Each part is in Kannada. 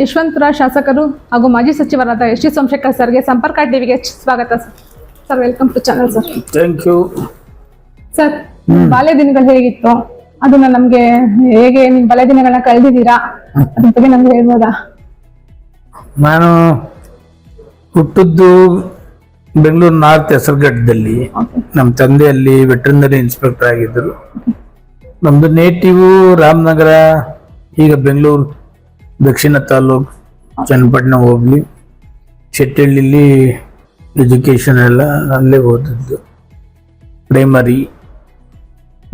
ಯಶವಂತಪುರ ಶಾಸಕರು ಹಾಗೂ ಮಾಜಿ ಸಚಿವರಾದ ಎಸ್ ಟಿ ಸೋಮಶೇಖರ್ ಸರ್ಗೆ ಸಂಪರ್ಕ ಟಿವಿಗೆ ಸ್ವಾಗತ sir sir welcome to channel sir thank you sir ಬಾಲ್ಯ ದಿನಗಳು ಹೇಗಿತ್ತು? ಅದನ್ನ ನಮ್ಗೆ ಹೇಗೆ ನಿಮ್ ಬಾಲ್ಯ ದಿನಗಳನ್ನ ಕಳೆದಿದ್ದೀರಾ? ಅದ್ರ ಬಗ್ಗೆ ನಮ್ಗೆ ಹೇಳ್ಬೋದಾ? ನಾನು ಹುಟ್ಟಿದ್ದು ಬೆಂಗಳೂರು ನಾರ್ತ್ ಹೆಸರುಘಟ್ಟದಲ್ಲಿ. ನಮ್ಮ ತಂದೆ ಅಲ್ಲಿ ವೆಟರ್ನರಿ ಇನ್ಸ್ಪೆಕ್ಟರ್ ಆಗಿದ್ದರು. ನಮ್ಮದು ನೇಟಿವು ರಾಮನಗರ ಈಗ ಬೆಂಗಳೂರು. ದಕ್ಷಿಣ ತಾಲೂಕು ಚನ್ನಪಟ್ಟಣ ಹೋಗ್ಲಿ. ಶೆಟ್ಟಳ್ಳಿಲಿ ಎಜುಕೇಷನ್ ಎಲ್ಲ ಅಲ್ಲೇ ಓದಿದ್ದು ಪ್ರೈಮರಿ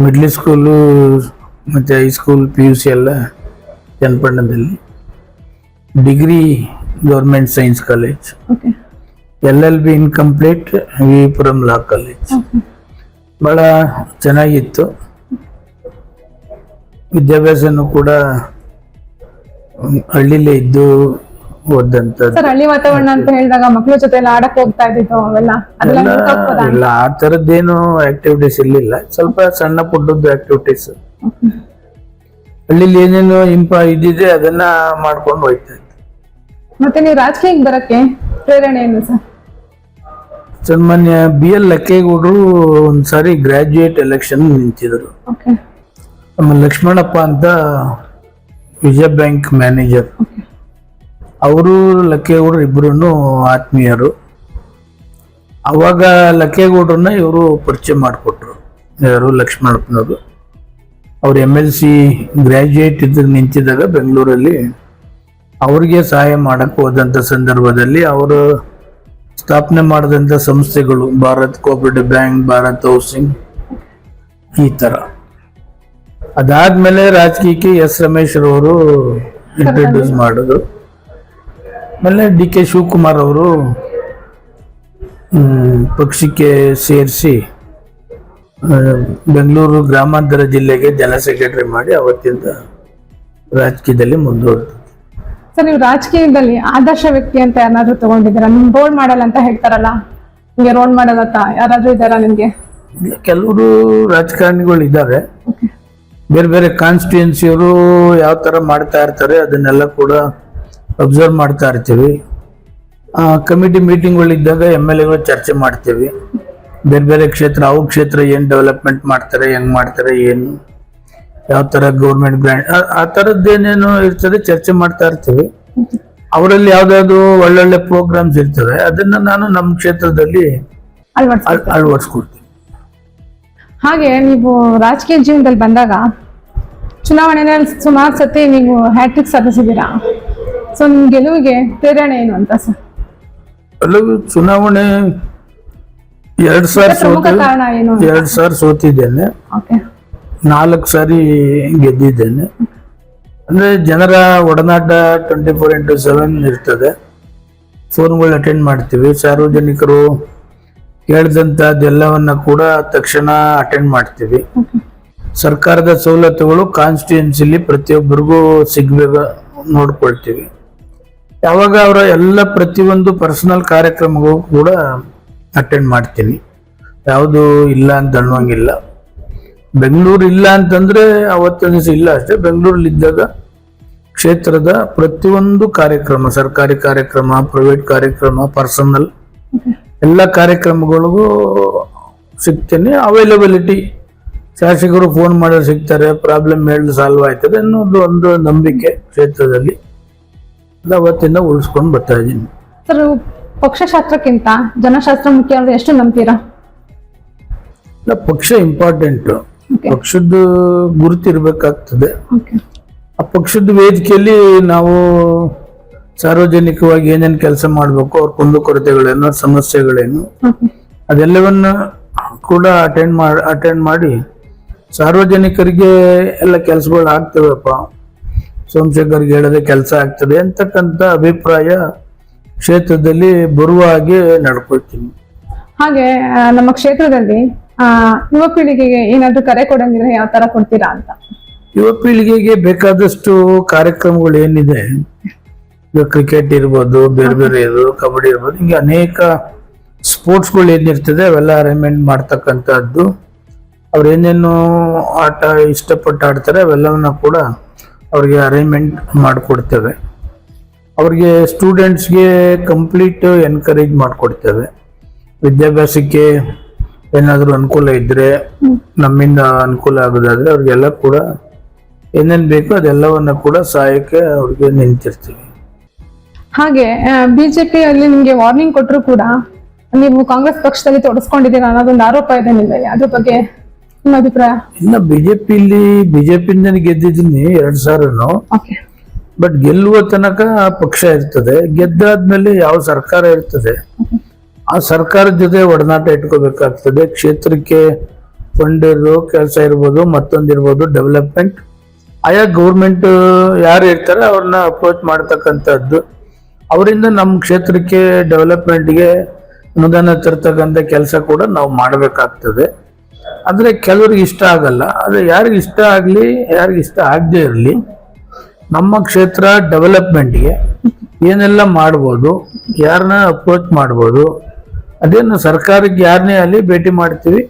ಮಿಡ್ಲ್ ಸ್ಕೂಲು ಮತ್ತು high school P U C ಎಲ್ಲ ಚನ್ನಪಟ್ಟಣದಲ್ಲಿ. Degree government science college L L B incomplete Vipuram law college ಭಾಳ ಚೆನ್ನಾಗಿತ್ತು. ವಿದ್ಯಾಭ್ಯಾಸನೂ ಕೂಡ ಹಳ್ಳಿಲೇ ಇದ್ದು ಸರ್ ಹಳ್ಳಿ ವಾತಾವರಣ ಅಂತ ಹೇಳಿದಾಗ ಮಕ್ಳ ಜೊತೆ ಎಲ್ಲ ಆಡಕ್ ಹೋಗ್ತಾ ಇದ್ದಿದ್ದು ಅವೆಲ್ಲ? ಇಲ್ಲ ಆ ತರದ್ದೇನು ಆಕ್ಟಿವಿಟೀಸ್ ಇರ್ಲಿಲ್ಲ. ಸ್ವಲ್ಪ ಸಣ್ಣ ಪುಟ್ಟದ್ದು ಆಕ್ಟಿವಿಟೀಸ್ ಹಳ್ಳಿಲಿ ಏನೇನು ಇಂಪ ಇದ್ದಿದೆ ಅದನ್ನ ಮಾಡ್ಕೊಂಡು ಹೋಗ್ತಾ ಇತ್ತು ಮತ್ತೆ ನೀವು ರಾಜಕೀಯಕ್ಕೆ ಬರಕ್ಕೆ ಪ್ರೇರಣೆ ಏನು ಸರ್? ಸನ್ಮಾನ್ಯ ಬಿ ಎಲ್ ಲಕ್ಕೇಗೌಡರು ಒಂದ್ಸಾರಿ ಗ್ರಾಜ್ಯುಯೇಟ್ ಎಲೆಕ್ಷನ್ ನಿಂತಿದ್ರು. ನಮ್ಮ ಲಕ್ಷ್ಮಣಪ್ಪ ಅಂತ ವಿಜಯ ಬ್ಯಾಂಕ್ ಮ್ಯಾನೇಜರ್. ಅವರು ಲಕ್ಕೇಗೌಡರು ಇಬ್ಬರೂ ಆತ್ಮೀಯರು. ಅವಾಗ ಲಕ್ಕೇಗೌಡರನ್ನ ಇವರು ಪರಿಚಯ ಮಾಡಿಕೊಟ್ರು. ಯಾರು ಲಕ್ಷ್ಮಣಪ್ಪನವರು. ಅವ್ರು ಎಂ ಎಲ್ ಸಿ ಗ್ರ್ಯಾಜುಯೇಟ್ ಇದ್ದಾಗ ನಿಂತಿದ್ದಾಗ ಬೆಂಗಳೂರಲ್ಲಿ ಅವ್ರಿಗೆ ಸಹಾಯ ಮಾಡಕ್ಕೆ ಹೋದಂಥ ಸಂದರ್ಭದಲ್ಲಿ ಅವರು ಸ್ಥಾಪನೆ ಮಾಡಿದಂಥ ಸಂಸ್ಥೆಗಳು, Bharat cooperative bank, Bharat housing ಈ ಥರ ಅದಾದ್ಮೇಲೆ ರಾಜಕೀಯಕ್ಕೆ ಎಸ್ ರಮೇಶ್ ಅವರು ಇಂಟ್ರೊಡ್ಯೂಸ್ ಮಾಡೋದು. ಆಮೇಲೆ ಡಿ ಕೆ ಶಿವಕುಮಾರ್ ಅವರು ಪಕ್ಷಕ್ಕೆ ಸೇರಿಸಿ ಬೆಂಗಳೂರು ಗ್ರಾಮಾಂತರ ಜಿಲ್ಲೆಗೆ ಜನ ಸೆಕ್ರೆಟರಿ ಮಾಡಿ ಅವತ್ತಿಂದ ರಾಜಕೀಯದಲ್ಲಿ ಮುಂದುವರೆದು ಸರ್ ನೀವು ರಾಜಕೀಯದಲ್ಲಿ ಆದರ್ಶ ವ್ಯಕ್ತಿ ಅಂತ ಯಾರಾದ್ರೂ ತಗೊಂಡಿದ್ದೀರಾ? ನಿಮ್ ರೋಲ್ ಮಾಡಲ್ಲ ಅಂತ ಹೇಳ್ತಾರಲ್ಲ? ನಿಮಗೆ ರೋಲ್ ಮಾಡಲ್ಲ ಯಾರಾದ್ರೂ ಇದ್ದಾರಾ ನಿಮ್ಗೆ? ಕೆಲವರು ರಾಜಕಾರಣಿಗಳು ಇದ್ದಾರೆ ಬೇರೆ ಬೇರೆ ಕಾನ್ಸ್ಟಿಟ್ಯೂನ್ಸಿಯವರು ಯಾವ ಥರ ಮಾಡ್ತಾ ಇರ್ತಾರೆ ಅದನ್ನೆಲ್ಲ ಕೂಡ ಅಬ್ಸರ್ವ್ ಮಾಡ್ತಾ ಇರ್ತೀವಿ. ಕಮಿಟಿ ಮೀಟಿಂಗ್ಗಳಿದ್ದಾಗ ಎಂ ಎಲ್ ಎಗಳು ಚರ್ಚೆ ಮಾಡ್ತೀವಿ. ಬೇರೆ ಬೇರೆ ಕ್ಷೇತ್ರ ಅವು ಕ್ಷೇತ್ರ ಏನು ಡೆವಲಪ್ಮೆಂಟ್ ಮಾಡ್ತಾರೆ ಹೆಂಗ್ ಮಾಡ್ತಾರೆ ಏನು ಯಾವ ಥರ ಗೌರ್ಮೆಂಟ್ ಗ್ರಾಂಟ್ ಆ ಥರದ್ದೇನೇನು ಇರ್ತದೆ ಚರ್ಚೆ ಮಾಡ್ತಾ ಇರ್ತೀವಿ. ಅವರಲ್ಲಿ ಯಾವ್ದಾದ್ರು ಒಳ್ಳೊಳ್ಳೆ ಪ್ರೋಗ್ರಾಮ್ಸ್ ಇರ್ತವೆ ಅದನ್ನ ನಾನು ನಮ್ಮ ಕ್ಷೇತ್ರದಲ್ಲಿ ಅಳವಡಿಸ್ಕೊಡ್ತೀನಿ. ಹಾಗೆ ನೀವು ರಾಜಕೀಯ ಜೀವನದಲ್ಲಿ ಬಂದಾಗ ಚುನಾವಣೆಯಲ್ಲಿ ಸುಮಾರು ಸತಿ ನೀವು ಹ್ಯಾಟ್ರಿಕ್ ಸಾಧಿಸಿದ್ದೀರಾ? ಸೊ ನಿಮ್ಮ ಗೆಲುವಿಗೆ ಪ್ರೇರಣೆ ಏನು ಅಂತ ಸರ್? ಕೆಲವು ಚುನಾವಣೆ ಎರಡ್ ಸಾವಿರ ಪ್ರಮುಖ ಸೋತ ಕಾರಣ ಏನು ಎರಡ್ ಸಾವಿರ ಸೋತಿದ್ದೇನೆ. ಓಕೆ ನಾಲ್ಕು ಸಾರಿ ಗೆದ್ದಿದ್ದೇನೆ. ಅಂದ್ರೆ ಜನರ ಒಡನಾಟ ಟ್ವೆಂಟಿ ಫೋರ್ ಇಂಟು ಸೆವೆನ್ ಇರ್ತದೆ. ಫೋನ್ಗಳು ಅಟೆಂಡ್ ಮಾಡ್ತೀವಿ. ಸಾರ್ವಜನಿಕರು ಕೇಳಿದಂಥದ್ದೆಲ್ಲವನ್ನ ಕೂಡ ತಕ್ಷಣ ಅಟೆಂಡ್ ಮಾಡ್ತೀವಿ. ಸರ್ಕಾರದ ಸವಲತ್ತುಗಳು ಕಾನ್ಸ್ಟಿಟ್ಯೂನ್ಸಿಲಿ ಪ್ರತಿಯೊಬ್ಬರಿಗೂ ಸಿಗಬೇಕು ನೋಡ್ಕೊಳ್ತೀವಿ. ಯಾವಾಗ ಅವರ ಎಲ್ಲ ಪ್ರತಿಯೊಂದು ಪರ್ಸನಲ್ ಕಾರ್ಯಕ್ರಮಗಳು ಕೂಡ ಅಟೆಂಡ್ ಮಾಡ್ತೀನಿ. ಯಾವುದು ಇಲ್ಲ ಅಂತ ಅನ್ನೋಂಗಿಲ್ಲ. ಬೆಂಗಳೂರು ಇಲ್ಲ ಅಂತಂದರೆ ಅವತ್ತಿನ ದಿವಸ ಇಲ್ಲ ಅಷ್ಟೇ, ಬೆಂಗಳೂರಲ್ಲಿ ಇದ್ದಾಗ ಕ್ಷೇತ್ರದ ಪ್ರತಿಯೊಂದು ಕಾರ್ಯಕ್ರಮ, ಸರ್ಕಾರಿ ಕಾರ್ಯಕ್ರಮ ಪ್ರೈವೇಟ್ ಕಾರ್ಯಕ್ರಮ ಪರ್ಸನಲ್ ಎಲ್ಲ ಕಾರ್ಯಕ್ರಮಗಳಿಗೂ ಸಿಗ್ತೀನಿ. ಅವೈಲಬಿಲಿಟಿ ಶಾಸಕರು ಫೋನ್ ಮಾಡಿದ್ರೆ ಸಿಗ್ತಾರೆ ಪ್ರಾಬ್ಲಮ್ ಹೇಳಿ ಸಾಲ್ವ್ ಆಯ್ತದೆ ಅನ್ನೋದು ಒಂದು ನಂಬಿಕೆ ಕ್ಷೇತ್ರದಲ್ಲಿ. ಅವತ್ತಿಂದ ಉಳಿಸ್ಕೊಂಡು ಬರ್ತಾ ಇದ್ದೀನಿ. ಸರ್ ಪಕ್ಷಶಾಸ್ತ್ರಕ್ಕಿಂತ ಜನಶಾಸ್ತ್ರ ಮುಖ್ಯ ಅಂದ್ರೆ ಎಷ್ಟು ನಂಬ್ತೀರಾ? ಇಲ್ಲ, ಪಕ್ಷ ಇಂಪಾರ್ಟೆಂಟ್. ಪಕ್ಷದ ಗುರುತಿರ್ಬೇಕಾಗ್ತದೆ. ಆ ಪಕ್ಷದ ವೇದಿಕೆಯಲ್ಲಿ ನಾವು ಸಾರ್ವಜನಿಕವಾಗಿ ಏನೇನು ಕೆಲಸ ಮಾಡಬೇಕು ಅವ್ರ ಕುಂದುಕೊರತೆಗಳೇನು ಸಮಸ್ಯೆಗಳೇನು ಅದೆಲ್ಲವನ್ನ ಕೂಡ ಅಟೆಂಡ್ ಮಾಡಿ ಅಟೆಂಡ್ ಮಾಡಿ ಸಾರ್ವಜನಿಕರಿಗೆ ಎಲ್ಲ ಕೆಲಸಗಳು ಆಗ್ತವೆಪ್ಪ. ಸೋಮಶೇಖರ್ಗೆ ಹೇಳದೆ ಕೆಲಸ ಆಗ್ತದೆ ಅಂತಕ್ಕಂಥ ಅಭಿಪ್ರಾಯ ಕ್ಷೇತ್ರದಲ್ಲಿ ಬರುವ ಹಾಗೆ ನಡ್ಕೊಳ್ತೀನಿ. ಹಾಗೆ ನಮ್ಮ ಕ್ಷೇತ್ರದಲ್ಲಿ ಯುವ ಪೀಳಿಗೆಗೆ ಏನಾದ್ರೂ ಕರೆ ಕೊಡಂಗಿದ್ರೆ ಯಾವ ತರ ಕೊಡ್ತೀರಾ ಅಂತ? ಯುವ ಪೀಳಿಗೆಗೆ ಬೇಕಾದಷ್ಟು ಕಾರ್ಯಕ್ರಮಗಳು ಏನಿದೆ? ಇವಾಗ ಕ್ರಿಕೆಟ್ ಇರ್ಬೋದು ಬೇರೆ ಬೇರೆ ಇದು ಕಬಡ್ಡಿ ಇರ್ಬೋದು ಹಿಂಗೆ ಅನೇಕ ಸ್ಪೋರ್ಟ್ಸ್ಗಳು ಏನಿರ್ತದೆ ಅವೆಲ್ಲ ಅರೇಂಜ್ಮೆಂಟ್ ಮಾಡ್ತಕ್ಕಂಥದ್ದು. ಅವ್ರು ಏನೇನು ಆಟ ಇಷ್ಟಪಟ್ಟು ಆಡ್ತಾರೆ ಅವೆಲ್ಲವನ್ನ ಕೂಡ ಅವ್ರಿಗೆ ಅರೇಂಜ್ಮೆಂಟ್ ಮಾಡಿಕೊಡ್ತೇವೆ. ಅವ್ರಿಗೆ ಸ್ಟೂಡೆಂಟ್ಸ್ಗೆ ಕಂಪ್ಲೀಟ್ ಎನ್ಕರೇಜ್ ಮಾಡಿಕೊಡ್ತೇವೆ. ವಿದ್ಯಾಭ್ಯಾಸಕ್ಕೆ ಏನಾದರೂ ಅನುಕೂಲ ಇದ್ದರೆ ನಮ್ಮಿಂದ ಅನುಕೂಲ ಆಗೋದಾದರೆ ಅವ್ರಿಗೆಲ್ಲ ಕೂಡ ಏನೇನು ಬೇಕೋ ಅದೆಲ್ಲವನ್ನ ಕೂಡ ಸಹಾಯಕ್ಕೆ ಅವ್ರಿಗೆ ನಿಂತಿರ್ತೀವಿ. ಹಾಗೆ ಬಿಜೆಪಿಯಲ್ಲಿ ನಿಮಗೆ ವಾರ್ನಿಂಗ್ ಕೊಟ್ಟರು ಕೂಡ ನೀವು ಕಾಂಗ್ರೆಸ್ ಪಕ್ಷದಲ್ಲಿ ತೊಡಸ್ಕೊಂಡಿದ್ದೀರಾ ಅನ್ನೋದೊಂದು ಆರೋಪ ಇದೆ ನಿಮಗೆ ಅದ್ರ ಬಗ್ಗೆ ಅಭಿಪ್ರಾಯ? ಬಿಜೆಪಿ ಬಿಜೆಪಿಲಿ ಬಿಜೆಪಿಯಿಂದ ಗೆದ್ದಿದ್ದೀನಿ ಎರಡ್ ಸಾವಿರನು ಓಕೆ ಬಟ್ ಗೆಲ್ಲುವ ತನಕ ಆ ಪಕ್ಷ ಇರ್ತದೆ. ಗೆದ್ದಾದ್ಮೇಲೆ ಯಾವ ಸರ್ಕಾರ ಇರ್ತದೆ? ಆ ಸರ್ಕಾರದ ಜೊತೆ ಒಡನಾಟ ಇಟ್ಕೋಬೇಕಾಗ್ತದೆ. ಕ್ಷೇತ್ರಕ್ಕೆ ಫಂಡ್ ಇರೋ ಕೆಲಸ ಇರ್ಬೋದು ಮತ್ತೊಂದಿರ್ಬೋದು ಡೆವಲಪ್ಮೆಂಟ್ ಆಯಾ ಗೌರ್ಮೆಂಟ್ ಯಾರು ಇರ್ತಾರೆ ಅವ್ರನ್ನ ಅಪ್ರೋಚ್ ಮಾಡ್ತಕ್ಕಂಥದ್ದು. ಅವರಿಂದ ನಮ್ಮ ಕ್ಷೇತ್ರಕ್ಕೆ ಡೆವಲಪ್ಮೆಂಟ್ಗೆ ಅನುದಾನ ತರ್ತಕ್ಕಂಥ ಕೆಲಸ ಕೂಡ ನಾವು ಮಾಡಬೇಕಾಗ್ತದೆ. ಆದರೆ ಕೆಲವ್ರಿಗೆ ಇಷ್ಟ ಆಗಲ್ಲ. ಆದರೆ ಯಾರಿಗೆ ಇಷ್ಟ ಆಗಲಿ, ಯಾರಿಗೆ ಇಷ್ಟ ಆಗದೇ ಇರಲಿ, ನಮ್ಮ ಕ್ಷೇತ್ರ ಡೆವಲಪ್ಮೆಂಟ್ಗೆ ಏನೆಲ್ಲ ಮಾಡ್ಬೋದು, ಯಾರನ್ನ ಅಪ್ರೋಚ್ ಮಾಡ್ಬೋದು, ಅದೇನು ಸರ್ಕಾರಕ್ಕೆ ಯಾರನ್ನೇ ಅಲ್ಲಿ ಭೇಟಿ ಮಾಡ್ತೀವಿ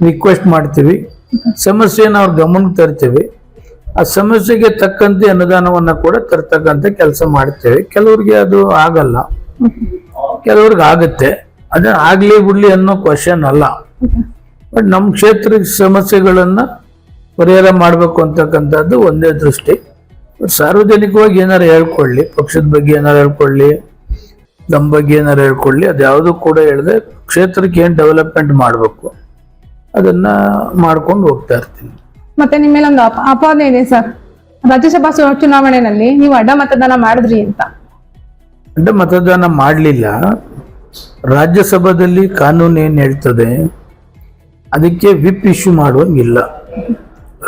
ರಿಕ್ವೆಸ್ಟ್ ಮಾಡ್ತೀವಿ ಸಮಸ್ಯೆಯನ್ನು ಅವ್ರ ಗಮನಕ್ಕೆ ತರ್ತೀವಿ. ಆ ಸಮಸ್ಯೆಗೆ ತಕ್ಕಂತೆ ಅನುದಾನವನ್ನು ಕೂಡ ತರ್ತಕ್ಕಂಥ ಕೆಲಸ ಮಾಡ್ತೇವೆ. ಕೆಲವ್ರಿಗೆ ಅದು ಆಗಲ್ಲ. ಕೆಲವ್ರಿಗೆ ಆಗುತ್ತೆ. ಅದೇ ಆಗಲಿ ಬಿಡ್ಲಿ ಅನ್ನೋ ಕ್ವಶನ್ ಅಲ್ಲ. ಬಟ್ ನಮ್ಮ ಕ್ಷೇತ್ರದ ಸಮಸ್ಯೆಗಳನ್ನು ಪರಿಹಾರ ಮಾಡಬೇಕು ಅಂತಕ್ಕಂಥದ್ದು ಒಂದೇ ದೃಷ್ಟಿ. ಸಾರ್ವಜನಿಕವಾಗಿ ಏನಾರು ಹೇಳ್ಕೊಳ್ಳಿ ಪಕ್ಷದ ಬಗ್ಗೆ ಏನಾರು ಹೇಳ್ಕೊಳ್ಳಿ ನಮ್ಮ ಬಗ್ಗೆ ಏನಾರು ಹೇಳ್ಕೊಳ್ಳಿ ಅದ್ಯಾವುದು ಕೂಡ ಹೇಳಿದೆ ಕ್ಷೇತ್ರಕ್ಕೆ ಏನು ಡೆವಲಪ್ಮೆಂಟ್ ಮಾಡಬೇಕು ಅದನ್ನ ಮಾಡ್ಕೊಂಡು ಹೋಗ್ತಾ ಇರ್ತೀನಿ. ಮತ್ತೆ ನಿಮ್ಮ ಮೇಲೆ ಒಂದು ಅಪ- ಅಪವಾದ ಇದೆ ಸರ್. ರಾಜ್ಯಸಭಾ ಚುನಾವಣೆಯಲ್ಲಿ ನೀವು ಅಡ್ಡ ಮತದಾನ ಮಾಡಿದ್ರಿ ಅಂತ. ಅಡ್ಡ ಮತದಾನ ಮಾಡಲಿಲ್ಲ. ರಾಜ್ಯಸಭಾದಲ್ಲಿ ಕಾನೂನು ಏನು ಹೇಳ್ತದೆ ಅದಕ್ಕೆ ವಿಪ್ ಇಶ್ಯೂ ಮಾಡುವಂಗಿಲ್ಲ.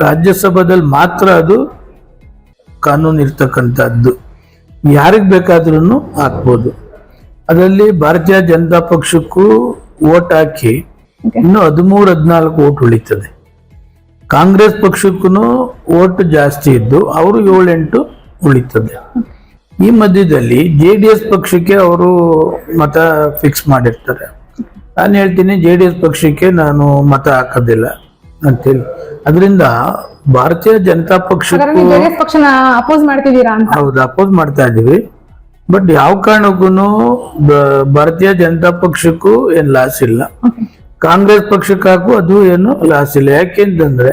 ರಾಜ್ಯಸಭಾದಲ್ಲಿ ಮಾತ್ರ ಅದು ಕಾನೂನು ಇರ್ತಕ್ಕಂಥದ್ದು. ಯಾರಿಗೆ ಬೇಕಾದ್ರೂ ಹಾಕ್ಬೋದು. ಅದರಲ್ಲಿ ಭಾರತೀಯ ಜನತಾ ಪಕ್ಷಕ್ಕೂ ಓಟ್ ಹಾಕಿ. ಇನ್ನು ಹದಿಮೂರು ಹದಿನಾಲ್ಕು ಓಟ್ ಉಳಿತದೆ. ಕಾಂಗ್ರೆಸ್ ಪಕ್ಷಕ್ಕೂ ಓಟ್ ಜಾಸ್ತಿ ಇದ್ದು ಅವರು ಏಳೆಂಟು ಉಳಿತದೆ. ಈ ಮಧ್ಯದಲ್ಲಿ ಜೆ ಡಿ ಎಸ್ ಪಕ್ಷಕ್ಕೆ ಅವರು ಮತ ಫಿಕ್ಸ್ ಮಾಡಿರ್ತಾರೆ. ನಾನು ಹೇಳ್ತೀನಿ ಜೆ ಡಿ ಎಸ್ ಪಕ್ಷಕ್ಕೆ ನಾನು ಮತ ಹಾಕೋದಿಲ್ಲ ಅಂತೇಳಿ ಅದರಿಂದ ಭಾರತೀಯ ಜನತಾ ಪಕ್ಷ ಪಕ್ಷಕ್ಕೂ ಅಪೋಸ್ ಮಾಡ್ತಿದ್ದೀರಾ ಹೌದು ಅಪೋಸ್ ಮಾಡ್ತಾ ಇದೀವಿ ಬಟ್ ಯಾವ ಕಾರಣಕ್ಕೂ ಭಾರತೀಯ ಜನತಾ ಪಕ್ಷಕ್ಕೂ ಏನ್ ಲಾಸ್ ಇಲ್ಲ. ಕಾಂಗ್ರೆಸ್ ಪಕ್ಷಕ್ಕಾಗೂ ಅದು ಏನು ಲಾಸ್ ಇಲ್ಲ. ಯಾಕೆಂತಂದ್ರೆ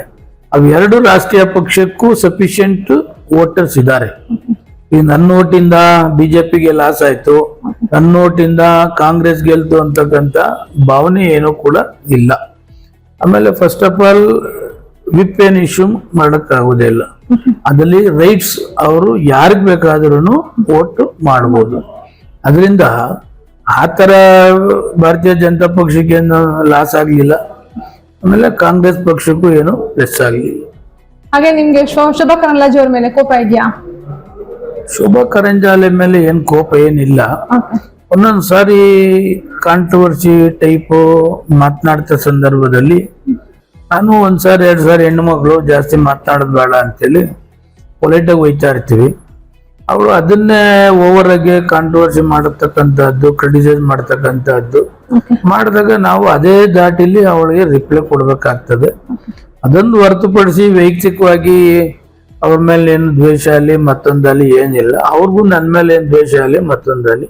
ಅವೆರಡು ರಾಷ್ಟ್ರೀಯ ಪಕ್ಷಕ್ಕೂ ಸಫಿಶಿಯಂಟ್ ವೋಟರ್ಸ್ ಇದ್ದಾರೆ. ಈ ನನ್ನ ಓಟಿಂದ ಬಿಜೆಪಿಗೆ ಲಾಸ್ ಆಯ್ತು. ನನ್ನ ಓಟಿಂದ ಕಾಂಗ್ರೆಸ್ ಗೆಲ್ತು ಅಂತಕ್ಕಂಥ ಭಾವನೆ ಏನೂ ಕೂಡ ಇಲ್ಲ. ಆಮೇಲೆ ಫಸ್ಟ್ ಆಫ್ ಆಲ್ ವಿಪ್ ಏನ್ ಇಶ್ಯೂ ಮಾಡೋಕ್ಕಾಗೋದಿಲ್ಲ. ಅದರಲ್ಲಿ ರೈಟ್ಸ್ ಅವರು ಯಾರಿಗೆ ಬೇಕಾದ್ರೂ ವೋಟ್ ಮಾಡ್ಬೋದು. ಅದರಿಂದ ಆ ಥರ ಭಾರತೀಯ ಜನತಾ ಪಕ್ಷಕ್ಕೆ ಲಾಸ್ ಆಗಲಿಲ್ಲ. ಆಮೇಲೆ ಕಾಂಗ್ರೆಸ್ ಪಕ್ಷಕ್ಕೂ ಏನು ಪ್ಲಸ್ ಆಗಲಿಲ್ಲ. ಹಾಗೆ ನಿಮ್ಗೆ ಶೋಭಾ ಕರಂದ್ಲಾಜೆ ಅವ್ರ ಮೇಲೆ ಕೋಪ ಇದೆಯಾ? ಶೋಭಾ ಕರಂಜಾಲೆ ಮೇಲೆ ಏನು ಕೋಪ ಏನಿಲ್ಲ. ಒಂದೊಂದು ಸಾರಿ ಕಾಂಟ್ರವರ್ಸಿ ಟೈಪು ಮಾತನಾಡ್ತಾ ಸಂದರ್ಭದಲ್ಲಿ ನಾನು ಒಂದ್ಸಾರಿ ಎರಡು ಸಾರಿ ಹೆಣ್ಣು ಮಗಳು ಜಾಸ್ತಿ ಮಾತನಾಡೋದು ಬೇಡ ಅಂತೇಳಿ ಪೊಲೈಟಾಗಿ ಒಯ್ತಾ ಇರ್ತೀವಿ ಅವಳು ಅದನ್ನೇ ಓವರ್ ಆಗಿ ಕಾಂಟ್ರವರ್ಸಿ ಮಾಡತಕ್ಕಂಥದ್ದು ಕ್ರಿಟಿಸೈಸ್ ಮಾಡ್ತಕ್ಕಂಥದ್ದು ಮಾಡಿದಾಗ ನಾವು ಅದೇ ದಾಟಿಲಿ ಅವಳಿಗೆ ರಿಪ್ಲೈ ಕೊಡ್ಬೇಕಾಗ್ತದೆ. ಅದನ್ನು ಹೊರತುಪಡಿಸಿ ವೈಯಕ್ತಿಕವಾಗಿ ಅವ್ರ ಮೇಲೆ ಏನು ದ್ವೇಷ ಅಲ್ಲಿ ಮತ್ತೊಂದಲ್ಲಿ ಏನಿಲ್ಲ. ಅವ್ರಿಗೂ ನನ್ನ ಮೇಲೆ ಏನು ದ್ವೇಷ ಅಲ್ಲಿ ಮತ್ತೊಂದಲ್ಲಿ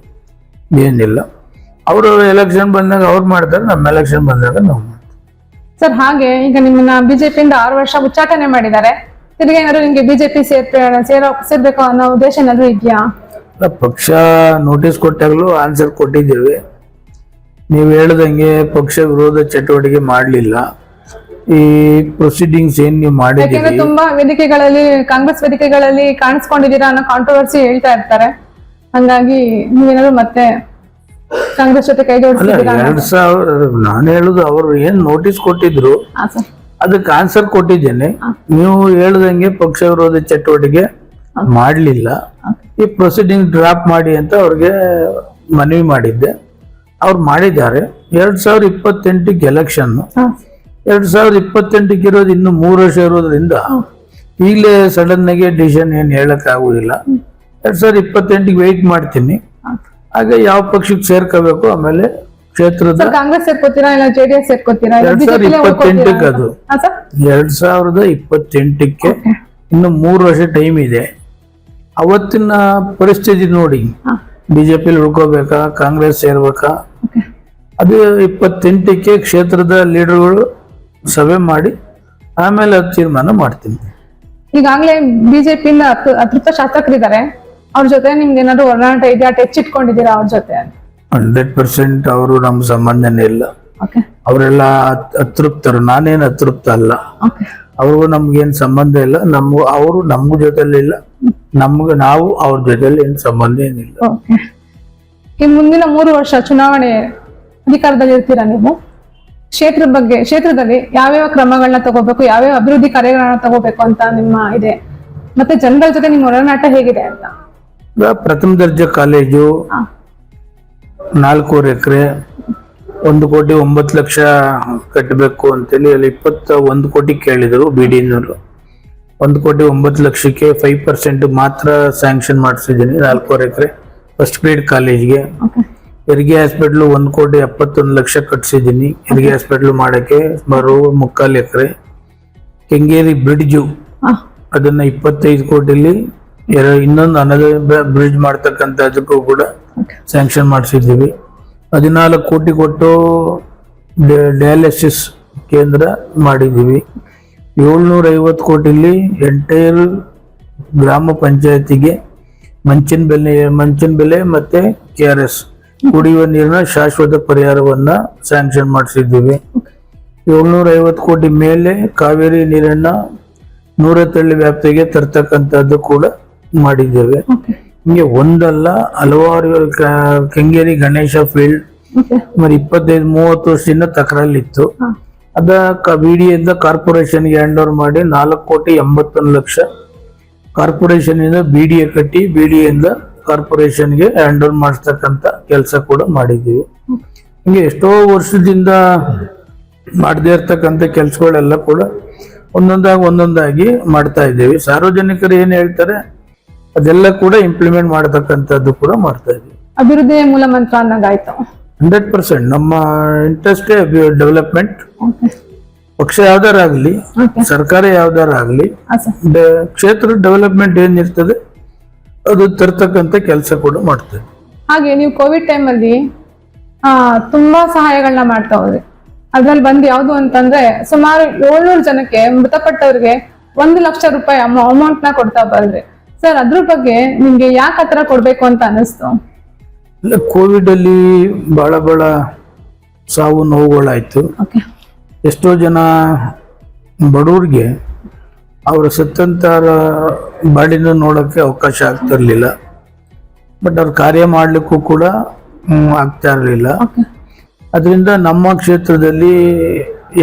ಏನಿಲ್ಲ. ಅವರು ಎಲೆಕ್ಷನ್ ಬಂದಾಗ ಅವ್ರು ಮಾಡ್ತಾರೆ ನಮ್ಮ ಎಲೆಕ್ಷನ್ ಬಂದಾಗ ನಾವು ಮಾಡ್ತೀವಿ. ಸರ್ ಹಾಗೆ ಈಗ ನಿಮ್ಮನ್ನ ಬಿಜೆಪಿಯಿಂದ ಆರು ವರ್ಷ ಉಚ್ಚಾಟನೆ ಮಾಡಿದ್ದಾರೆ. ತಿರ್ಗಿ ಏನಾದ್ರು ನಿಮ್ಗೆ ಬಿಜೆಪಿ ಸೇರ್ಪಡೆ ಸೇರೋ ಸೇರ್ಬೇಕು ಅನ್ನೋ ಉದ್ದೇಶ ಏನಾದ್ರು ಇದೆಯಾ? ಪಕ್ಷ ನೋಟಿಸ್ ಕೊಟ್ಟಾಗಲೂ ಆನ್ಸರ್ ಕೊಟ್ಟಿದ್ದೇವೆ. ನೀವು ಹೇಳ್ದಂಗೆ ಪಕ್ಷ ವಿರೋಧ ಚಟುವಟಿಕೆ ಮಾಡಲಿಲ್ಲ. ಈ ಪ್ರೊಸೀಡಿಂಗ್ಸ್ ಏನ್ ನೀವು ಮಾಡಿದ್ರೆ ತುಂಬಾ ವೇದಿಕೆಗಳಲ್ಲಿ ಕಾಂಗ್ರೆಸ್ ವೇದಿಕೆಗಳಲ್ಲಿ ಕಾಣಿಸ್ಕೊಂಡಿದ್ದೀರಾ ಅನ್ನೋ ಕಾಂಟ್ರವರ್ಸಿ ಹೇಳ್ತಾ ಇರ್ತಾರೆ. ಹಂಗಾಗಿ ನೀವೇನಾದ್ರು ಮತ್ತೆ ಕಾಂಗ್ರೆಸ್ ಜೊತೆ ಕೈ ಅಲ್ಲ ಜೋಡಿಸಿದ್ದೀರಾ ಎರಡ್ ಸಾವಿರ ನಾನು ಹೇಳುದು ಅವರು ಏನ್ ನೋಟಿಸ್ ಕೊಟ್ಟಿದ್ರು ಹಾ ಸರ್. ಅದಕ್ಕೆ ಆನ್ಸರ್ ಕೊಟ್ಟಿದ್ದೇನೆ. ನೀವು ಹೇಳ್ದಂಗೆ ಪಕ್ಷ ವಿರೋಧ ಚಟುವಟಿಕೆ ಮಾಡಲಿಲ್ಲ. ಈ ಪ್ರೊಸೀಡಿಂಗ್ ಡ್ರಾಪ್ ಮಾಡಿ ಅಂತ ಅವ್ರಿಗೆ ಮನವಿ ಮಾಡಿದ್ದೆ. ಅವ್ರು ಮಾಡಿದ್ದಾರೆ. ಎರಡ್ ಸಾವಿರ ಇಪ್ಪತ್ತೆಂಟಕ್ಕೆ ಎಲೆಕ್ಷನ್ ಹಾ. ಎರಡ್ ಸಾವಿರದ ಇಪ್ಪತ್ತೆಂಟಕ್ಕೆ ಇರೋದು ಇನ್ನು ಮೂರು ವರ್ಷ ಇರೋದ್ರಿಂದ ಈಗಲೇ ಸಡನ್ನಾಗೆ ಆಗಿ ಡಿಸಿಷನ್ ಏನು ಹೇಳೋಕ್ಕಾಗೋದಿಲ್ಲ. ಎರಡು ಎರಡ್ ಸಾವಿರದ ಇಪ್ಪತ್ತೆಂಟಿಗೆ ವೆಯ್ಟ್ ಮಾಡ್ತೀನಿ. ಹಾಗೆ ಯಾವ ಪಕ್ಷಕ್ಕೆ ಸೇರ್ಕೋಬೇಕು? ಆಮೇಲೆ ಕ್ಷೇತ್ರದ ಕಾಂಗ್ರೆಸ್ ಸೇರ್ಕೋತೀರಾ ಇಲ್ಲ ಜೆಡಿಎಸ್ ಸೇರ್ಕೋತೀರಾ ಎರಡು ಸಾವಿರದ ಇಪ್ಪತ್ತೆಂಟಕ್ಕೆ ಅದು. ಎರಡು ಸಾವಿರದ ಇಪ್ಪತ್ತೆಂಟಕ್ಕೆ ಇನ್ನು ಮೂರು ವರ್ಷ ಟೈಮ್ ಇದೆ. ಅವತ್ತಿನ ಪರಿಸ್ಥಿತಿ ನೋಡಿ. ಬಿಜೆಪಿ ಉಳ್ಕೋಬೇಕಾ? ಕಾಂಗ್ರೆಸ್ ಸೇರ್ಬೇಕಾ? ಅದು ಇಪ್ಪತ್ತೆಂಟಕ್ಕೆ ಕ್ಷೇತ್ರದ ಲೀಡರ್ಗಳು ಸಭೆ ಮಾಡಿ ಆಮೇಲೆ ಅದು ತೀರ್ಮಾನ ಮಾಡ್ತೀನಿ. ಈಗಾಗಲೇ ಬಿಜೆಪಿಯಿಂದ ಅತೃಪ್ತ ಶಾಸಕರಿದ್ದಾರೆ. ಅವ್ರ ಜೊತೆ ನಿಮ್ಗೆ ಏನಾದ್ರು ಒಡನಾಟ ಇದೆಯಾ? ಟಚ್ ಇಟ್ಕೊಂಡಿದ್ದೀರಾ ಅವ್ರ ಜೊತೆ? ಹಂಡ್ರೆಡ್ ಪರ್ಸೆಂಟ್ ಅವರು ನಮ್ಮ ಸಂಬಂಧನೇ ಇಲ್ಲ. ಅವರೆಲ್ಲ ಅತ್- ಅತೃಪ್ತರು. ನಾನೇನು ಅತೃಪ್ತ ಅಲ್ಲ. ಅವ್ರಿಗೂ ನಮ್ಗೇನ್ ಸಂಬಂಧ ಇಲ್ಲ. ನಮ್ಗೂ ಅವರು ನಮ್ಮ ಜೊತೆಲಿ ಇಲ್ಲ. ನಮ್ಗೆ ನಾವು ಅವ್ರ ಜೊತೆಲಿ ಏನ್ ಸಂಬಂಧ ಏನಿಲ್ಲ. ಈ ಮುಂದಿನ ಮೂರು ವರ್ಷ ಚುನಾವಣೆ ಅಧಿಕಾರದಲ್ಲಿ ಇರ್ತೀರಾ ನೀವು? ಕ್ಷೇತ್ರದ ಬಗ್ಗೆ ಕ್ಷೇತ್ರದಲ್ಲಿ ಯಾವ್ಯಾವ ಕ್ರಮಗಳನ್ನ ತಗೋಬೇಕು ಯಾವ್ಯಾವ ಅಭಿವೃದ್ಧಿ ಕಾರ್ಯಗಳನ್ನ ತಗೋಬೇಕು ಅಂತ ನಿಮ್ಮ ಇದೆ. ಮತ್ತೆ ಜನರ ಜೊತೆ ನಿಮ್ಮ ಒಡನಾಟ ಹೇಗಿದೆ ಅಂತ? ಪ್ರಥಮ ದರ್ಜೆ ಕಾಲೇಜು. ನಾಲ್ಕೂವರೆ ಎಕರೆ. ಒಂದು ಕೋಟಿ ಒಂಬತ್ತು ಲಕ್ಷ ಕಟ್ಟಬೇಕು ಅಂತೇಳಿ ಅಲ್ಲಿ ಇಪ್ಪತ್ತ ಒಂದು ಕೋಟಿ ಕೇಳಿದರು ಬಿ ಡಿನವರು ಒಂದು ಕೋಟಿ ಒಂಬತ್ತು ಲಕ್ಷಕ್ಕೆ ಫೈವ್ ಪರ್ಸೆಂಟ್ ಮಾತ್ರ ಸ್ಯಾಂಕ್ಷನ್ ಮಾಡಿಸಿದ್ದೀನಿ ನಾಲ್ಕೂವರೆ ಎಕರೆ. ಫಸ್ಟ್ ಗ್ರೇಡ್ ಕಾಲೇಜ್ಗೆ. ಹೆರಿಗೆ ಹಾಸ್ಪಿಟ್ಲು ಒಂದು ಕೋಟಿ ಎಪ್ಪತ್ತೊಂದು ಲಕ್ಷ ಕಟ್ಸಿದ್ದೀನಿ. ಹೆರಿಗೆ ಹಾಸ್ಪಿಟ್ಲು ಮಾಡೋಕ್ಕೆ ಬರೋ ಮುಕ್ಕಾಲು ಎಕರೆ. ಕೆಂಗೇರಿ ಬ್ರಿಡ್ಜು ಅದನ್ನ ಇಪ್ಪತ್ತೈದು ಕೋಟಿಲಿ ಇನ್ನೊಂದು ಅನದ ಬ್ರಿಡ್ಜ್ ಮಾಡ್ತಕ್ಕಂಥದ್ದಕ್ಕೂ ಕೂಡ ಸ್ಯಾಂಕ್ಷನ್ ಮಾಡಿಸಿದ್ದೀವಿ. ಹದಿನಾಲ್ಕು ಕೋಟಿ ಕೊಟ್ಟು ಡಯಾಲಿಸಿಸ್ ಕೇಂದ್ರ ಮಾಡಿದ್ದೀವಿ. ಏಳ್ನೂರ ಐವತ್ತು ಕೋಟಿಲಿ ಎಂಟೈರ್ ಗ್ರಾಮ ಪಂಚಾಯತಿಗೆ ಮಂಚಿನ ಬೆಲೆ ಮಂಚಿನ ಬೆಲೆ ಮತ್ತೆ ಕೆ ಆರ್ ಎಸ್. ಕುಡಿಯುವ ನೀರಿನ ಶಾಶ್ವತ ಪರಿಹಾರವನ್ನ ಸ್ಯಾಂಕ್ಷನ್ ಮಾಡಿಸಿದ್ದೀವಿ. ಏಳ್ನೂರ ಐವತ್ತು ಕೋಟಿ ಮೇಲೆ ಕಾವೇರಿ ನೀರನ್ನ ನೂರ ತಳ್ಳಿ ವ್ಯಾಪ್ತಿಗೆ ತರ್ತಕ್ಕಂಥದ್ದು ಕೂಡ ಮಾಡಿದ್ದೇವೆ. ಹಿಂಗೆ ಒಂದಲ್ಲ ಹಲವಾರು ಕೆಂಗೇರಿ ಗಣೇಶ ಫೀಲ್ಡ್ ಸುಮಾರು ಇಪ್ಪತ್ತೈದು ಮೂವತ್ತು ವರ್ಷದಿಂದ ತಕರಲ್ಲಿತ್ತು ಅದ ಬಿಡಿಯಿಂದ ಕಾರ್ಪೊರೇಷನ್ಗೆ ಹ್ಯಾಂಡ್ ಓವರ್ ಮಾಡಿ ನಾಲ್ಕು ಕೋಟಿ ಎಂಬತ್ತೊಂದು ಲಕ್ಷ ಕಾರ್ಪೊರೇಷನ್ ಇಂದ ಬಿಡಿಎ ಕಟ್ಟಿ ಬಿಡಿಎಯಿಂದ ಕಾರ್ಪೊರೇಷನ್ಗೆ ಹ್ಯಾಂಡ್ ಓವರ್ ಮಾಡಿಸ್ತಕ್ಕಂಥ ಕೆಲಸ ಕೂಡ ಮಾಡಿದ್ದೀವಿ. ಹಿಂಗೆ ಎಷ್ಟೋ ವರ್ಷದಿಂದ ಮಾಡದೇ ಇರ್ತಕ್ಕಂಥ ಕೆಲಸಗಳೆಲ್ಲ ಕೂಡ ಒಂದೊಂದಾಗಿ ಒಂದೊಂದಾಗಿ ಮಾಡ್ತಾ ಇದ್ದೀವಿ. ಸಾರ್ವಜನಿಕರು ಏನ್ ಹೇಳ್ತಾರೆ ಅದೆಲ್ಲ ಕೂಡ ಇಂಪ್ಲಿಮೆಂಟ್ ಮಾಡತಕ್ಕಂಥದ್ದು ಕೂಡ ಮಾಡ್ತಾ ಇದ್ದೀವಿ. ಅಭಿವೃದ್ಧಿ ಮೂಲ ಮಂತ್ರ ಅನ್ನೋದಾಯ್ತು. Hundred percent. ನಮ್ಮ ಇಂಟ್ರೆಸ್ಟೇ ಡೆವಲಪ್ಮೆಂಟ್ ಪಕ್ಷ ಯಾವ್ದಾರಾಗ್ಲಿ ಆಗ್ಲಿ ಸರ್ಕಾರ ಯಾವ್ದಾರಾಗ್ಲಿ ಆಗ್ಲಿ ಸರ್ ಕ್ಷೇತ್ರ ಡೆವಲಪ್ಮೆಂಟ್ ಏನಿರ್ತದೆ ಅದು ತರ್ತಕ್ಕಂಥ ಕೆಲಸ ಕೂಡ ಮಾಡ್ತದೆ ಹಾಗೆ ನೀವು ಕೋವಿಡ್ ಟೈಮಲ್ಲಿ ತುಂಬಾ ಸಹಾಯಗಳನ್ನ ಮಾಡ್ತಾ ಹೋದ್ರಿ. ಅದ್ರಲ್ಲಿ ಬಂದು ಯಾವ್ದು ಅಂತಂದ್ರೆ ಸುಮಾರು ಏಳ್ನೂರು ಜನಕ್ಕೆ ಮೃತಪಟ್ಟವ್ರಿಗೆ ಒಂದು ಲಕ್ಷ ರೂಪಾಯಿ ಅಮೌಂಟ್ನ ಕೊಡ್ತಾ ಬಂದ್ರಿ. ಸರ್ ಅದ್ರ ಬಗ್ಗೆ ನಿಮ್ಗೆ ಯಾಕೆ ಆತರ ಕೊಡ್ಬೇಕು ಅಂತ ಅನಿಸ್ತು ಇಲ್ಲ ಕೋವಿಡ್ ಅಲ್ಲಿ ಬಹಳ ಬಹಳ ಸಾವು ನೋವುಗಳಾಯ್ತು. ಓಕೆ ಎಷ್ಟೋ ಜನ ಬಡವ್ರಿಗೆ ಅವರ ಸತ್ತಂತರ ಬಾಡಿನ ನೋಡೋಕ್ಕೆ ಅವಕಾಶ ಆಗ್ತಾ ಇರಲಿಲ್ಲ. ಬಟ್ ಅವ್ರ ಕಾರ್ಯ ಮಾಡಲಿಕ್ಕೂ ಕೂಡ ಆಗ್ತಾ ಇರಲಿಲ್ಲ. ಅದರಿಂದ ನಮ್ಮ ಕ್ಷೇತ್ರದಲ್ಲಿ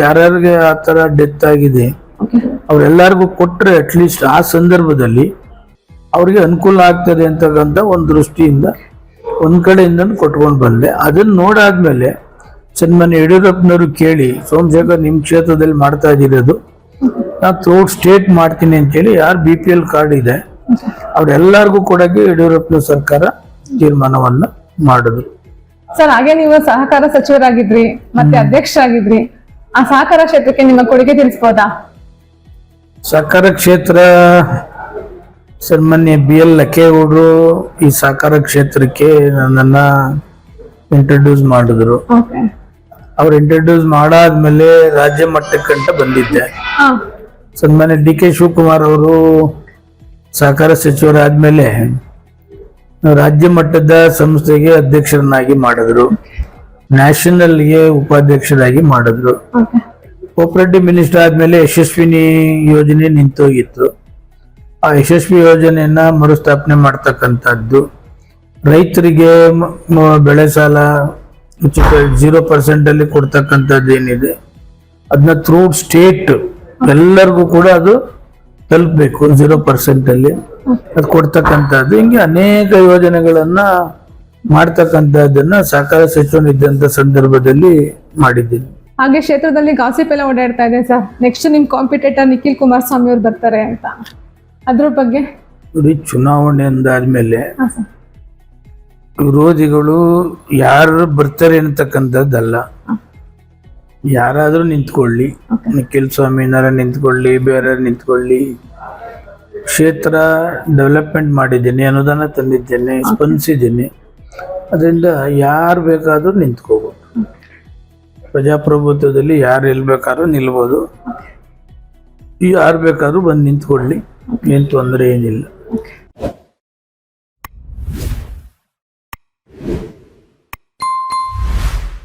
ಯಾರ್ಯಾರಿಗೆ ಆ ಥರ ಡೆತ್ ಆಗಿದೆ ಅವರೆಲ್ಲರಿಗೂ ಕೊಟ್ಟರೆ ಅಟ್ಲೀಸ್ಟ್ ಆ ಸಂದರ್ಭದಲ್ಲಿ ಅವ್ರಿಗೆ ಅನುಕೂಲ ಆಗ್ತದೆ ಅಂತಕ್ಕಂಥ ಒಂದು ದೃಷ್ಟಿಯಿಂದ ಒಂದು ಕಡೆಯಿಂದ ಕೊಟ್ಕೊಂಡು ಬಂದೆ. ಅದನ್ನು ನೋಡಾದ್ಮೇಲೆ ಸನ್ಮಾನ್ಯ ಯಡಿಯೂರಪ್ಪನವರು ಕೇಳಿ ಸೋಮಶೇಖರ್ ನಿಮ್ಮ ಕ್ಷೇತ್ರದಲ್ಲಿ ಮಾಡ್ತಾ ಇದ್ದಿರೋದು ನಾನು ಥ್ರೋಟ್ ಸ್ಟೇಟ್ ಮಾಡ್ತೀನಿ ಅಂತೇಳಿ ಯಾರು ಬಿ ಪಿ ಎಲ್ ಕಾರ್ಡ್ ಇದೆ ಅವ್ರೆಲ್ಲರಿಗೂ ಕೊಡೋಕೆ ಯಡಿಯೂರಪ್ಪನ ಸರ್ಕಾರ ತೀರ್ಮಾನವನ್ನ ಮಾಡಿದ್ರು ಸರ್ ಹಾಗೆ ನೀವು ಸಹಕಾರ ಸಚಿವರಾಗಿದ್ರಿ ಮತ್ತೆ ಅಧ್ಯಕ್ಷರಾಗಿದ್ರಿ ಆ ಸಹಕಾರ ಕ್ಷೇತ್ರಕ್ಕೆ ನಿಮ್ಮ ಕೊಡುಗೆ ತಿಳಿಸ್ಬೋದಾ? ಸಹಕಾರ ಕ್ಷೇತ್ರ ಸನ್ಮಾನ್ಯ ಬಿ ಎಲ್ ಲಕ್ಕೇಗೌಡರು ಈ ಸಹಕಾರ ಕ್ಷೇತ್ರಕ್ಕೆ ನನ್ನನ್ನ ಇಂಟ್ರೊಡ್ಯೂಸ್ ಮಾಡಿದ್ರು. ಅವ್ರು ಇಂಟ್ರಡ್ಯೂಸ್ ಮಾಡಾದ್ಮೇಲೆ ರಾಜ್ಯ ಮಟ್ಟಕ್ಕಂತ ಬಂದಿದ್ದೆ. ಸನ್ಮಾನ್ಯ ಡಿ ಕೆ ಶಿವಕುಮಾರ್ ಅವರು ಸಹಕಾರ ಸಚಿವರಾದ್ಮೇಲೆ ರಾಜ್ಯ ಮಟ್ಟದ ಸಂಸ್ಥೆಗೆ ಅಧ್ಯಕ್ಷರನ್ನಾಗಿ ಮಾಡಿದ್ರು. ನ್ಯಾಷನಲ್ಗೆ ಉಪಾಧ್ಯಕ್ಷರಾಗಿ ಮಾಡಿದ್ರು. ಕೋಪರೇಟಿವ್ ಮಿನಿಸ್ಟರ್ ಆದ್ಮೇಲೆ ಯಶಸ್ವಿನಿ ಯೋಜನೆ ನಿಂತೋಗಿತ್ತು. ಆ ಯಶಸ್ವಿ ಯೋಜನೆಯನ್ನ ಮರುಸ್ಥಾಪನೆ ಮಾಡ್ತಕ್ಕಂಥದ್ದು. ರೈತರಿಗೆ ಬೆಳೆ ಸಾಲ ಉಚಿತ ಜೀರೋ ಪರ್ಸೆಂಟಲ್ಲಿ ಕೊಡ್ತಕ್ಕಂಥದ್ದು ಏನಿದೆ. ಅದನ್ನ ಥ್ರೂ ಸ್ಟೇಟ್ ಎಲ್ಲರಿಗೂ ಕೂಡ ಅದು ತಲುಪಬೇಕು ಜೀರೋ ಪರ್ಸೆಂಟ್ ಅಲ್ಲಿ. ಅದು ಕೊಡ್ತಕ್ಕಂಥದ್ದು. ಹಿಂಗೆ ಅನೇಕ ಯೋಜನೆಗಳನ್ನ ಮಾಡ್ತಕ್ಕಂಥದ್ದನ್ನ ಸಹಕಾರ ಸಚಿವನಿದ್ದಂತ ಸಂದರ್ಭದಲ್ಲಿ ಮಾಡಿದ್ದೀನಿ. ಹಾಗೆ ಕ್ಷೇತ್ರದಲ್ಲಿ ಗಾಸಿಪ್ ಎಲ್ಲ ಓಡಾಡ್ತಾ ಇದೆ ಸರ್. ನೆಕ್ಸ್ಟ್ ನಿಮ್ ಕಾಂಪಿಟೇಟರ್ ನಿಖಿಲ್ ಕುಮಾರಸ್ವಾಮಿ ಅವ್ರು ಬರ್ತಾರೆ ಅಂತ. ಅದ್ರ ಬಗ್ಗೆ? ನೋಡಿ ಚುನಾವಣೆ ಅಂದಾದ್ಮೇಲೆ ವಿರೋಧಿಗಳು ಯಾರು ಬರ್ತಾರೆ ಅಂತಕ್ಕಂಥದ್ದಲ್ಲ ಯಾರಾದ್ರೂ ನಿಂತ್ಕೊಳ್ಳಿ. ನಿಖಿಲ್ ಸ್ವಾಮಿನಾರ ನಿಂತ್ಕೊಳ್ಳಿ ಬೇರೆ ನಿಂತ್ಕೊಳ್ಳಿ. ಕ್ಷೇತ್ರ ಡೆವಲಪ್ಮೆಂಟ್ ಮಾಡಿದ್ದೀನಿ ಅನುದಾನ ತಂದಿದ್ದೇನೆ ಸ್ಪಂದಿಸಿದ್ದೀನಿ. ಅದರಿಂದ ಯಾರು ಬೇಕಾದರೂ ನಿಂತ್ಕೋಬೋದು. ಪ್ರಜಾಪ್ರಭುತ್ವದಲ್ಲಿ ಯಾರು ಎಲ್ಲಿ ಬೇಕಾದ್ರೂ ನಿಲ್ಬೋದು. ಯಾರು ಬೇಕಾದ್ರೂ ಬಂದು ನಿಂತ್ಕೊಳ್ಳಿ. ಏನು ತೊಂದರೆ ಏನಿಲ್ಲ.